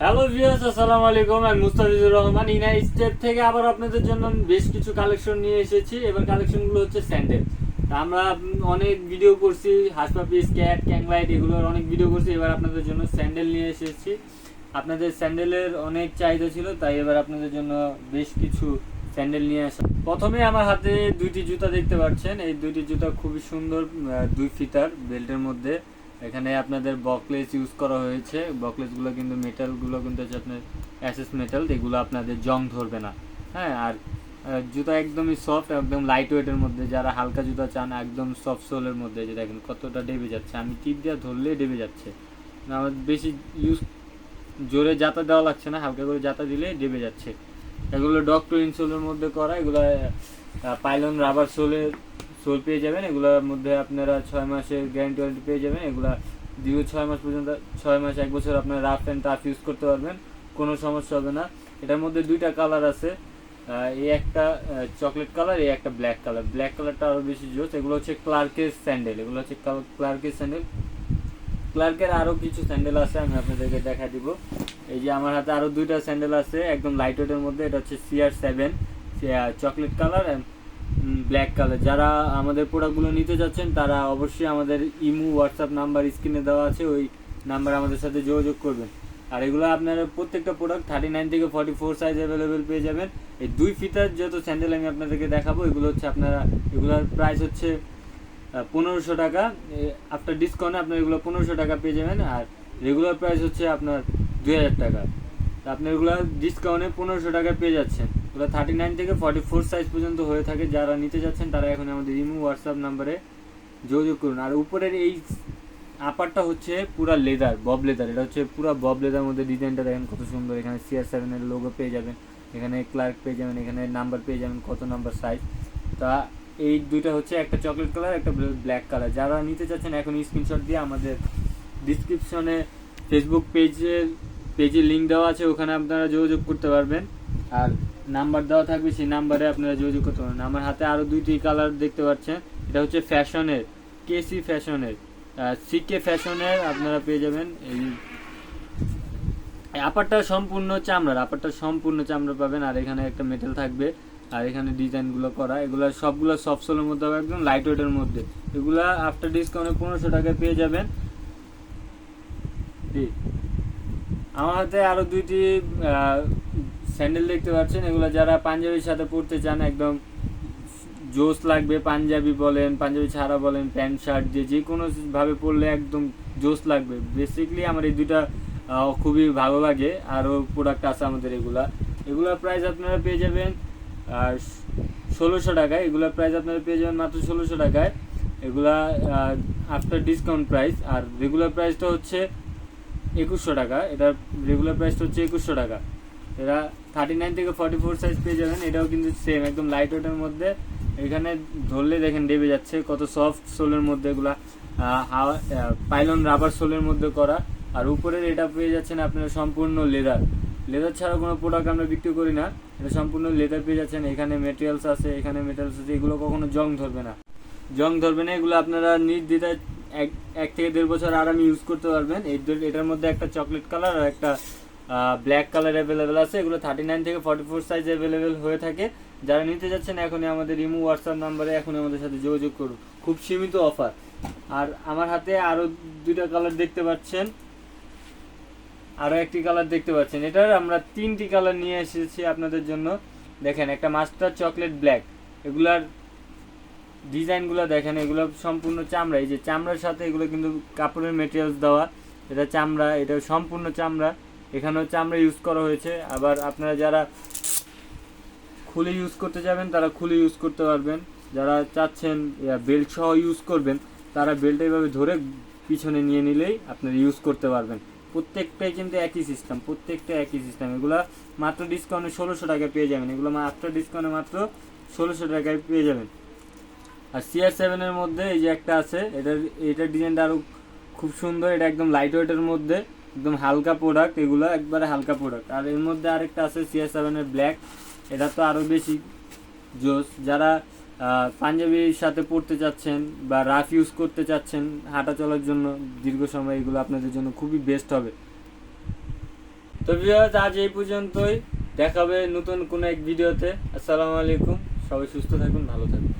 Hello viewers আসসালামু আলাইকুম। আমি মুস্তাফিজুর রহমান। ইনা স্টেপ থেকে আবার আপনাদের জন্য বেশ কিছু কালেকশন নিয়ে এসেছি এবার কালেকশনগুলো হচ্ছে স্যান্ডেল আমরা অনেক ভিডিও করছি হাসপাপিস ক্যাট ক্যাংলাইট এগুলোর অনেক ভিডিও করছি। এবার আপনাদের জন্য স্যান্ডেল নিয়ে এসেছি। আপনাদের স্যান্ডেলের অনেক চাহিদা ছিল, তাই এবার আপনাদের জন্য বেশ কিছু স্যান্ডেল নিয়ে আসা। প্রথমে আমার হাতে দুইটি জুতা দেখতে পাচ্ছেন। এই দুইটি জুতা খুবই সুন্দর দুই ফিতার বেল্টের মধ্যে। এখানে আপনাদের বকলেস ইউজ করা হয়েছে। বকলেসগুলো কিন্তু মেটালগুলো কিন্তু হচ্ছে আপনার অ্যাসেস মেটাল এগুলো আপনাদের জং ধরবে না। হ্যাঁ আর জুতা একদমই সফট একদম লাইট ওয়েটের মধ্যে, যারা হালকা জুতা চান, একদম সফট সোলের মধ্যে যে দেখেন কতটা ডেবে যাচ্ছে। আমি টিপ দিয়ে ধরলে ডেবে যাচ্ছে। আমার বেশি ইউজ জোরে যাতা দেওয়া লাগছে না, হালকা করে যাতা দিলে ডেবে যাচ্ছে। এগুলো ডক্টর ইনসোলের মধ্যে করা, এগুলো পাইলন রাবার সোলের সোল পেয়ে যাবেন, এগুলোর মধ্যে আপনারা ছয় মাসের গ্যারান্টি ওয়ারেন্টি পেয়ে যাবেন, এগুলো দীর্ঘ ছয় মাস পর্যন্ত, ছয় মাস, এক বছর আপনার রাফ অ্যান্ড টাফ ইউজ করতে পারবেন, কোনো সমস্যা হবে না। এটার মধ্যে দুইটা কালার আছে এই একটা চকলেট কালার এই একটা ব্ল্যাক কালার ব্ল্যাক কালারটা আরও বেশি জোস, এগুলো হচ্ছে ক্লার্কের স্যান্ডেল এগুলো হচ্ছে ক্লার্কের স্যান্ডেল ক্লার্কের আরও কিছু স্যান্ডেল আছে, আমি আপনাদেরকে দেখা দিব। এই যে আমার হাতে আরও দুইটা স্যান্ডেল আছে, একদম লাইট ওয়েটের মধ্যে, এটা হচ্ছে CR seven chocolate colour black colour যারা আমাদের প্রোডাক্টগুলো নিতে যাচ্ছেন, তারা অবশ্যই আমাদের ইমু হোয়াটসঅ্যাপ নাম্বার স্ক্রিনে দেওয়া আছে, ওই নাম্বার আমাদের সাথে যোগাযোগ করবেন। আর এগুলো আপনারা প্রত্যেকটা প্রোডাক্ট থার্টি নাইন থেকে ফর্টি ফোর সাইজ অ্যাভেলেবেল পেয়ে যাবেন। এই দুই ফিতার যত স্যান্ডেল আমি আপনাদেরকে দেখাবো, এগুলো হচ্ছে আপনারা, এগুলোর প্রাইস হচ্ছে পনেরোশো টাকা। আফটার ডিসকাউন্টে আপনার এগুলো পনেরোশো টাকা পেয়ে যাবেন, আর রেগুলার প্রাইস হচ্ছে আপনার দুই হাজার টাকা। তা আপনি এগুলো ডিসকাউন্টে পনেরোশো টাকা পেয়ে যাচ্ছেন। এগুলো থার্টি নাইন থেকে ফর্টি ফোর সাইজ পর্যন্ত হয়ে থাকে। যারা নিতে যাচ্ছেন, তারা এখন আমাদের ইমো হোয়াটসঅ্যাপ নাম্বারে যোগাযোগ করুন। আর উপরের এই আপারটা হচ্ছে পুরা লেদার বব লেদার এটা হচ্ছে পুরা বব লেদার মধ্যে ডিজাইনটা দেখেন কত সুন্দর। এখানে সিআর সেভেনের লোগো পেয়ে যাবেন, এখানে ক্লার্ক পেয়ে যাবেন, এখানে নাম্বার পেয়ে যাবেন কত নাম্বার সাইজ তা এই দুইটা হচ্ছে একটা চকলেট কালার একটা ব্ল্যাক কালার যারা নিতে চাচ্ছেন এখন স্ক্রিনশট দিয়ে আমাদের ডিসক্রিপশনে ফেসবুক পেজের পেজের লিঙ্ক দেওয়া আছে, ওখানে আপনারা যোগাযোগ করতে পারবেন। আর নাম্বার দেওয়া থাকবে, সেই নাম্বারে আপনারা যোগাযোগ করতে পারবেন আমার হাতে আরও দুইটি কালার দেখতে পাচ্ছেন। এটা হচ্ছে ফ্যাশনের কেসি ফ্যাশনের। সিকে ফ্যাশনের আপনারা পেয়ে যাবেন এই আপারটা সম্পূর্ণ চামড়ার, আপারটা সম্পূর্ণ চামড়া পাবেন, আর এখানে একটা মেটাল থাকবে, আর এখানে ডিজাইনগুলো করা। এগুলো সবগুলো সফট সোলের মধ্যে হবে, একদম লাইট ওয়েটের মধ্যে। এগুলা আফটার ডিসকাউন্টে পনেরোশো টাকায় পেয়ে যাবেন। আমার হাতে আরও দুইটি স্যান্ডেল দেখতে পাচ্ছেন এগুলো যারা পাঞ্জাবির সাথে পরতে চান একদম জোস লাগবে পাঞ্জাবি বলেন পাঞ্জাবি ছাড়া বলেন প্যান্ট শার্ট যে যে কোনো ভাবে পরলে একদম জোস লাগবে। বেসিকলি আমার এই আহ, খুবই ভালো লাগে আরও প্রোডাক্ট আছে আমাদের এগুলা। এগুলোর প্রাইস আপনারা পেয়ে যাবেন আর ষোলোশো টাকায় এগুলোর প্রাইস আপনারা পেয়ে যাবেন মাত্র ষোলোশো টাকায়। এগুলা আফটার ডিসকাউন্ট প্রাইস আর রেগুলার প্রাইসটা হচ্ছে একুশশো টাকা এটার রেগুলার প্রাইসটা হচ্ছে একুশশো টাকা। এরা থার্টি নাইন থেকে ফর্টি ফোর সাইজ পেয়ে যাবেন, এটাও কিন্তু সেম একদম লাইট ওয়েটের মধ্যে। এখানে ধরলে দেখেন ডেবে যাচ্ছে কত সফট সোলের মধ্যে এগুলা হাওয়া পাইলন রাবার সোলের মধ্যে করা। আর উপরের এটা পেয়ে যাচ্ছেন আপনার সম্পূর্ণ লেদার লেদার ছাড়া কোনো প্রোডাক্ট আমরা বিক্রি করি না, এটা সম্পূর্ণ লেদার পেয়ে যাচ্ছেন। এখানে মেটেরিয়ালস আছে, এখানে মেটেরিয়ালস আছে, এগুলো কখনো জং ধরবে না। জং ধরবে না, এগুলো আপনারা নির্দ্বিধায় এক এক থেকে দেড় বছর আরামে ইউজ করতে পারবেন। এটার মধ্যে একটা চকলেট কালার আর একটা ব্ল্যাক কালার অ্যাভেলেবেল আছে, এগুলো থার্টি নাইন থেকে ফর্টি ফোর সাইজ অ্যাভেলেবেল হয়ে থাকে। যারা নিতে যাচ্ছেন, এখনই আমাদের ইমো হোয়াটসঅ্যাপ নাম্বারে এখনই আমাদের সাথে যোগাযোগ করুন। খুব সীমিত অফার আর আমার হাতে আরও দুইটা কালার দেখতে পাচ্ছেন। আরও একটি কালার দেখতে পাচ্ছেন। এটার আমরা তিনটি কালার নিয়ে এসেছি আপনাদের জন্য। দেখেন, একটা মাস্টার চকলেট ব্ল্যাক এগুলার ডিজাইনগুলো দেখেন, এগুলো সম্পূর্ণ চামড়া। এই যে চামড়ার সাথে এগুলো কিন্তু কাপড়ের মেটেরিয়ালস দেওয়া। এটা চামড়া, এটা সম্পূর্ণ চামড়া। এখানেও চামড়া ইউজ করা হয়েছে। আবার আপনারা যারা খুলে ইউজ করতে যাবেন, তারা খুলে ইউজ করতে পারবেন। যারা চাচ্ছেন বেল্ট সহ ইউজ করবেন, তারা বেল্ট এইভাবে ধরে পিছনে নিয়ে নিলেই আপনারা ইউজ করতে পারবেন। প্রত্যেকটাই কিন্তু একই সিস্টেম প্রত্যেকটা একই সিস্টেম এগুলা মাত্র ডিসকাউন্টে ষোলোশো টাকায় পেয়ে যাবেন। এগুলো আফটার ডিসকাউন্টে মাত্র ষোলোশো টাকায় পেয়ে যাবেন। আর সিআর সেভেনের মধ্যে এই যে একটা আছে, এটার এটার ডিজাইনটা আরও খুব সুন্দর। এটা একদম লাইট ওয়েটের মধ্যে। একদম হালকা প্রোডাক্ট এগুলো একবারে হালকা প্রোডাক্ট আর এর মধ্যে আরেকটা আছে সিআর সেভেনের ব্ল্যাক এটা তো আরও বেশি জোস যারা পাঞ্জাবির সাথে পড়তে চাচ্ছেন বা রাফ ইউজ করতে চাচ্ছেন হাঁটা চলার জন্য, দীর্ঘ সময় এগুলো আপনাদের জন্য খুবই বেস্ট হবে। তো আজ এই পর্যন্তই। দেখাবে নতুন কোনো এক ভিডিওতে আসসালামু আলাইকুম। সবাই সুস্থ থাকুন, ভালো থাকুন।